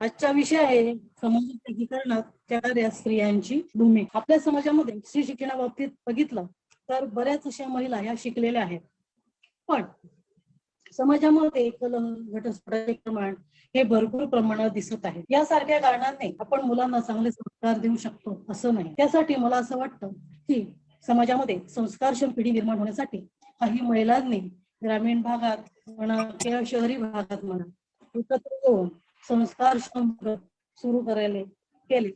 आजचा विषय आहे समाजात एकीकरणात त्या स्त्रियांची भूमिका. आपल्या समाजामध्ये स्त्री शिक्षणाबाबतीत बघितलं तर बऱ्याच अशा महिला ह्या शिकलेल्या आहेत. पण समाजामध्ये कलह घटस्फोटाचे प्रमाण हे भरपूर प्रमाणात दिसत आहे. यासारख्या कारणाने आपण मुलांना चांगले संस्कार देऊ शकतो असं नाही. त्यासाठी मला असं वाटतं की समाजामध्ये संस्कारक्षम पिढी निर्माण होण्यासाठी काही महिलांनी ग्रामीण भागात म्हणा किंवा शहरी भागात म्हणा एकत्र येऊन संस्कार सुरू करायला केले.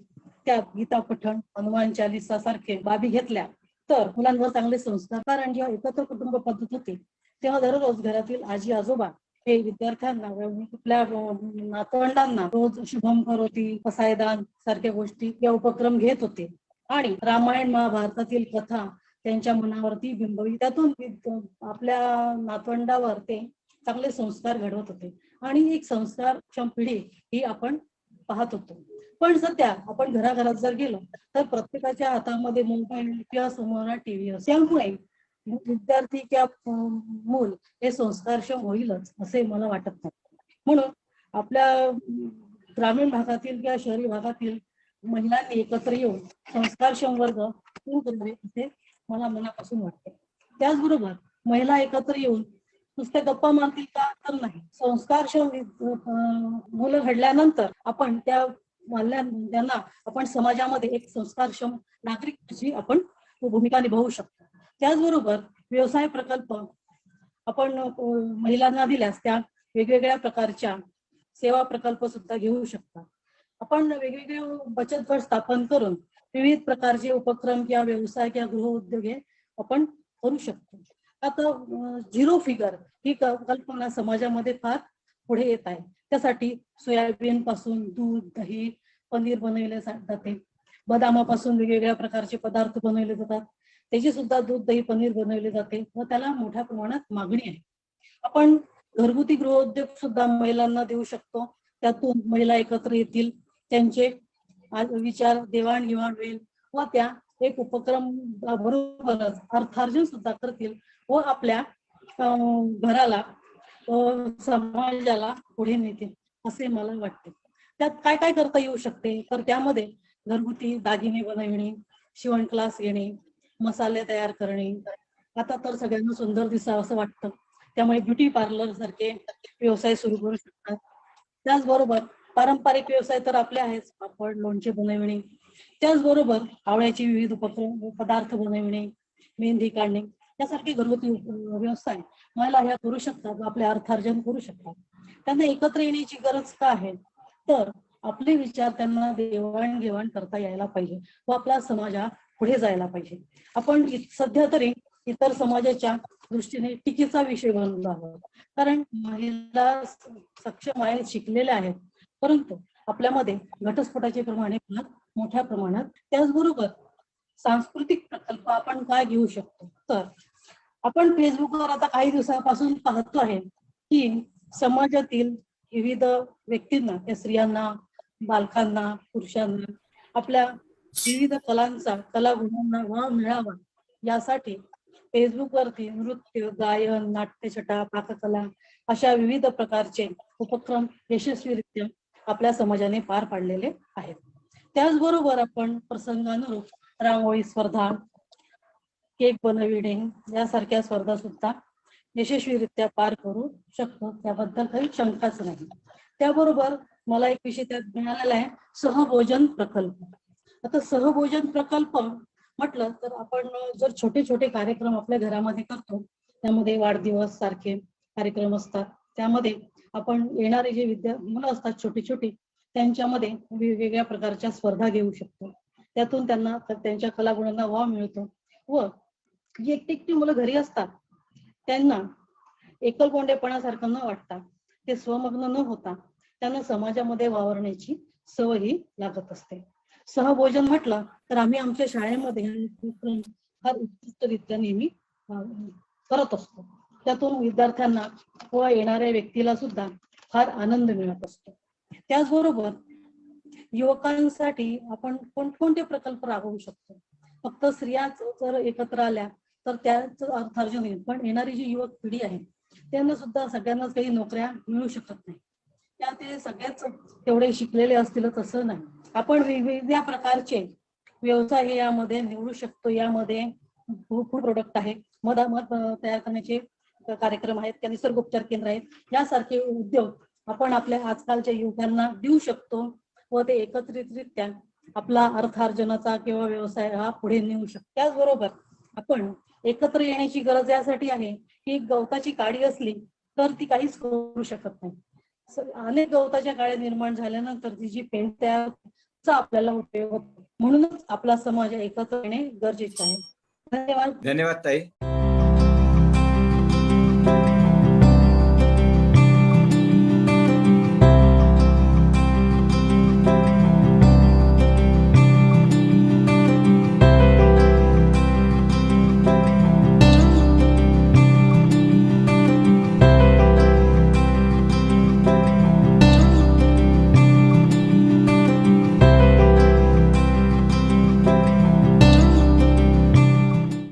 त्यात गीता पठण हनुमान चालिसा सारखे बाबी घेतल्या. तर मुलांवर चांगले संस्कार कारण जेव्हा एकत्र कुटुंब पद्धत होती तेव्हा दररोज घरातील आजी आजोबा हे विद्यार्थ्यांना आपल्या नातवंडांना रोज शुभम करोती पसायदान सारख्या गोष्टी या उपक्रम घेत होते. आणि रामायण महाभारतातील कथा त्यांच्या मनावरती बिंबवी त्यातून आपल्या नातवंडावर ते चांगले संस्कार घडवत होते. आणि एक संस्कारक्षम पिढी ही आपण पाहत होतो. पण सध्या आपण घराघरात जर गेलो तर प्रत्येकाच्या हातामध्ये मोबाईल किंवा समोर टीव्ही असतो त्यामुळे विद्यार्थी किंवा मूल हे संस्कारक्षम होईलच असे मला वाटत नाही. म्हणून आपल्या ग्रामीण भागातील किंवा शहरी भागातील महिलांनी एकत्र येऊन संस्कारक्षम वर्ग सुरू करावे असे मला मनापासून वाटते. त्याचबरोबर महिला एकत्र येऊन नुसत्या गप्पा मारतील का तर नाही संस्कारक्षम मुलं घडल्यानंतर आपण त्या त्यांना आपण समाजामध्ये एक संस्कारक्षम नागरिक आपण भूमिका निभावू शकतो. त्याचबरोबर व्यवसाय प्रकल्प आपण महिलांना दिल्यास त्या वेगवेगळ्या प्रकारच्या सेवा प्रकल्प सुद्धा घेऊ शकतात आपण वेगवेगळे बचत गट स्थापन करून विविध प्रकारचे उपक्रम किंवा व्यवसाय किंवा गृह उद्योग हे आपण करू शकतो. आता झिरो फिगर ही कल्पना समाजामध्ये फार पुढे येत आहे. त्यासाठी सोयाबीन पासून दूध दही पनीर बनवले जाते. बदामापासून वेगवेगळ्या प्रकारचे पदार्थ बनवले जातात. त्याची सुद्धा दूध दही पनीर बनवले जाते व त्याला मोठ्या प्रमाणात मागणी आहे. आपण घरगुती गृहोद्योग सुद्धा महिलांना देऊ शकतो. त्यातून महिला एकत्र येतील. त्यांचे विचार देवाणघेवाण होईल व त्या एक उपक्रम बरोबरच अर्थार्जन सुद्धा करतील व आपल्या घराला समाजाला पुढे नेतील असे मला वाटते. त्यात काय काय करता येऊ शकते? तर त्यामध्ये घरगुती दागिने बनविणे शिवण क्लास घेणे मसाले तयार करणे. आता तर सगळ्यांना सुंदर दिसावं असं वाटतं. त्यामुळे ब्युटी पार्लर सारखे व्यवसाय सुरू करू शकतात. त्याचबरोबर पारंपरिक व्यवसाय तर आपले आहेच. पापड लोणचे बनविणे त्याचबरोबर आवळ्याचे विविध उपक्रम पदार्थ बनविणे मेहंदी काढणे यासारखे घरगुती व्यवसाय महिला ह्या करू शकतात आपले अर्थार्जन करू शकतात त्यांना एकत्र येण्याची गरज का आहे? तर आपले विचार त्यांना देवाणघेवाण करता यायला पाहिजे व आपला समाज हा पुढे जायला पाहिजे. आपण सध्या तरी इतर समाजाच्या दृष्टीने टीकेचा विषय बनलो आहोत. कारण महिला सक्षम आहेत शिकलेल्या आहेत. परंतु आपल्यामध्ये घटस्फोटाचे प्रमाण हे फार मोठ्या प्रमाणात. त्याचबरोबर सांस्कृतिक प्रकल्प आपण काय घेऊ शकतो? तर आपण फेसबुकवर आता काही दिवसापासून पाहतो आहे की समाजातील विविध व्यक्तींना त्या स्त्रियांना बालकांना पुरुषांना आपल्या विविध कलांचा कला गुणांना वाव मिळावा यासाठी फेसबुक वरती नृत्य गायन नाट्यछटा पाककला अशा विविध प्रकारचे उपक्रम यशस्वीरित्या आपल्या समाजाने पार पाडलेले आहेत. त्याचबरोबर आपण प्रसंगानुरूप रांगोळी स्पर्धा केक बनविणे यासारख्या स्पर्धा सुद्धा यशस्वीरित्या पार करू शकतो. त्याबद्दल काही शंकाच नाही. त्याबरोबर मला एक विषय त्यात मिळालेला आहे सहभोजन प्रकल्प. आता सहभोजन प्रकल्प म्हटलं तर आपण जर छोटे छोटे कार्यक्रम आपल्या घरामध्ये करतो त्यामध्ये वाढदिवस सारखे कार्यक्रम असतात. त्यामध्ये आपण येणारे जे विद्या मुलं असतात छोटी छोटी त्यांच्यामध्ये वेगवेगळ्या प्रकारच्या स्पर्धा घेऊ शकतो. त्यातून त्यांना त्यांच्या कलागुणांना वाव मिळतो. व जी एकटी एकटी मुलं घरी असतात त्यांना एकलकोंडेपणासारखं न वाटता ते स्वमग्न न होता त्यांना समाजामध्ये वावरण्याची सवय ही लागत असते. सहभोजन म्हटलं तर आम्ही आमच्या शाळेमध्ये फार उत्कृष्टरित्या नेहमी करत असतो. त्यातून विद्यार्थ्यांना व येणाऱ्या व्यक्तीला सुद्धा फार आनंद मिळत असतो. त्याचबरोबर युवकांसाठी आपण कोणकोणते प्रकल्प राबवू शकतो? फक्त स्त्रियाच जर एकत्र आल्या तर त्याच अर्थार्जन होईल पण येणारी जी युवक पिढी आहे त्यांना सुद्धा सगळ्यांनाच काही नोकऱ्या मिळू शकत नाही. त्या ते सगळेच तेवढे शिकलेले असतीलच असं नाही. आपण वेगवेगळ्या प्रकारचे व्यवसाय हे यामध्ये निवडू शकतो. यामध्ये भरपूर प्रोडक्ट आहे. मध मध तयार करण्याचे कार्यक्रम आहेत. त्या निसर्गोपचार केंद्र आहेत. यासारखे उद्योग आपण आपल्या आजकालच्या युवकांना देऊ शकतो व ते एकत्रितरित्या आपला अर्थार्जनाचा किंवा व्यवसाय हा पुढे नेऊ शकतो. त्याचबरोबर आपण एकत्र येण्याची गरज यासाठी आहे की गवताची काडी असली तर ती काहीच करू शकत नाही. अनेक गवताच्या काळ्या निर्माण झाल्यानंतर ती जी पेंट तयार त्याचा आपल्याला उपयोग होतो. म्हणूनच आपला समाज एकत्र येणे गरजेचे आहे. धन्यवाद. धन्यवाद ताई.